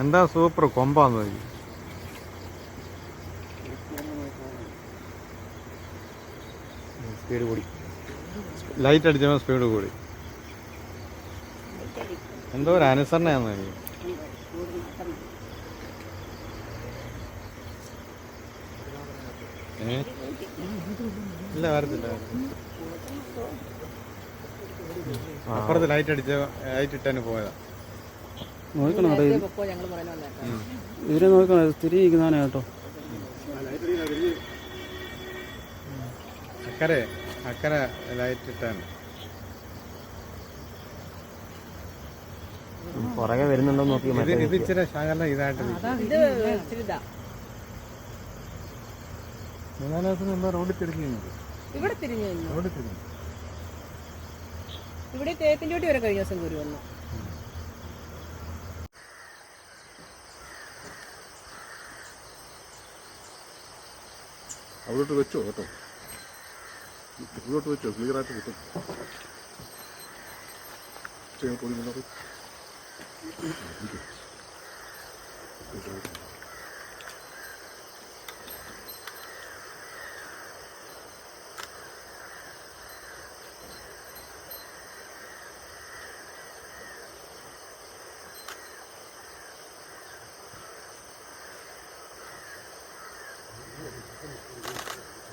എന്താ സൂപ്പർ കൊമ്പാന്ന് നോക്കി സ്പീഡ് കൂടി. ലൈറ്റ് അടിച്ചപ്പോൾ സ്പീഡ് കൂടി. എന്തോ ഒരു അനുസരണയാന്ന് എനിക്ക് ഇല്ല വരത്തില്ല അപ്പുറത്ത് ലൈറ്റ് അടിച്ച ലൈറ്റ് ഇട്ടതിന് പോയതാ. നോക്കണം പറയുന്ന പോലെ കേട്ടോ. ഇതിനെ നോക്കണം ഇത് കേട്ടോ. അക്കരെ അക്കരെ ലൈറ്റ് ഇട്ടാണ് പുറകെ വരുന്നുണ്ടോ നോക്കി ഇത് ഇത് ഇച്ചിരി ശകലം ഇതായിട്ട് ഇത് ഇച്ചിരി ഇതാ. മൂന്നാൽ ദിവസം മുമ്പ് റോഡിൽ തിരിഞ്ഞു ഇവിടെ തിരിഞ്ഞു നിന്നു. റോഡിൽ തിരിഞ്ഞു. ഇവിടെ തേക്കിന്റെ വരെ കഴിഞ്ഞ ദിവസം കൂടി വന്നു. അവിടോട്ട് വെച്ചോ കേട്ടോ. ഇവിടോട്ട് വെച്ചോ ക്ലിയറായിട്ട് കിട്ടും ചെയ്യാൻ പോയി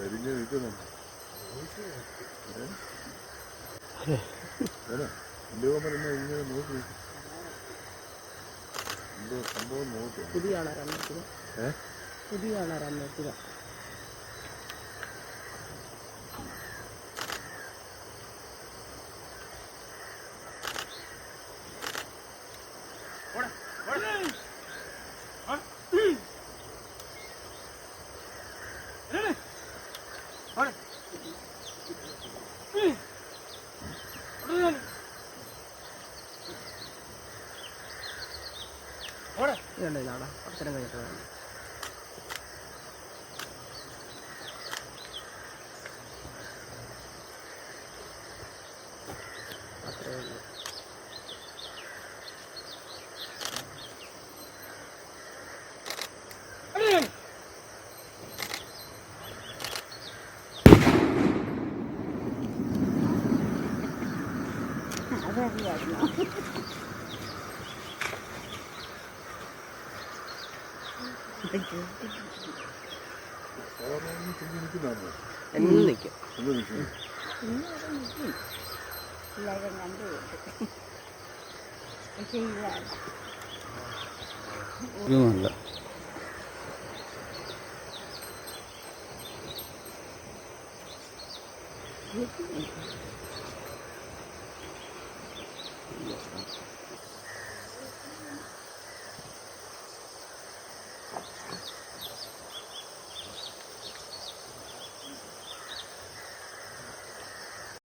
മുന്നോട്ട് നിൽക്കുന്നുണ്ട് എന്നെ ഇങ്ങനെ നോക്കി. എന്തോ സംഭവം പുതിയ ആളാരാ നോക്കുക പുതിയ ഇതുണ്ട് ഇതാടാ കുറച്ചേരം കഴിഞ്ഞിട്ട് അത്രേ ഉള്ളൂ. ഒന്ന് തിരിഞ്ഞ് നിൽക്കുന്നതാണോ എന്നും നിൽക്കും. എന്ന് നിൽക്കുന്നു ഇതൊന്നുമല്ല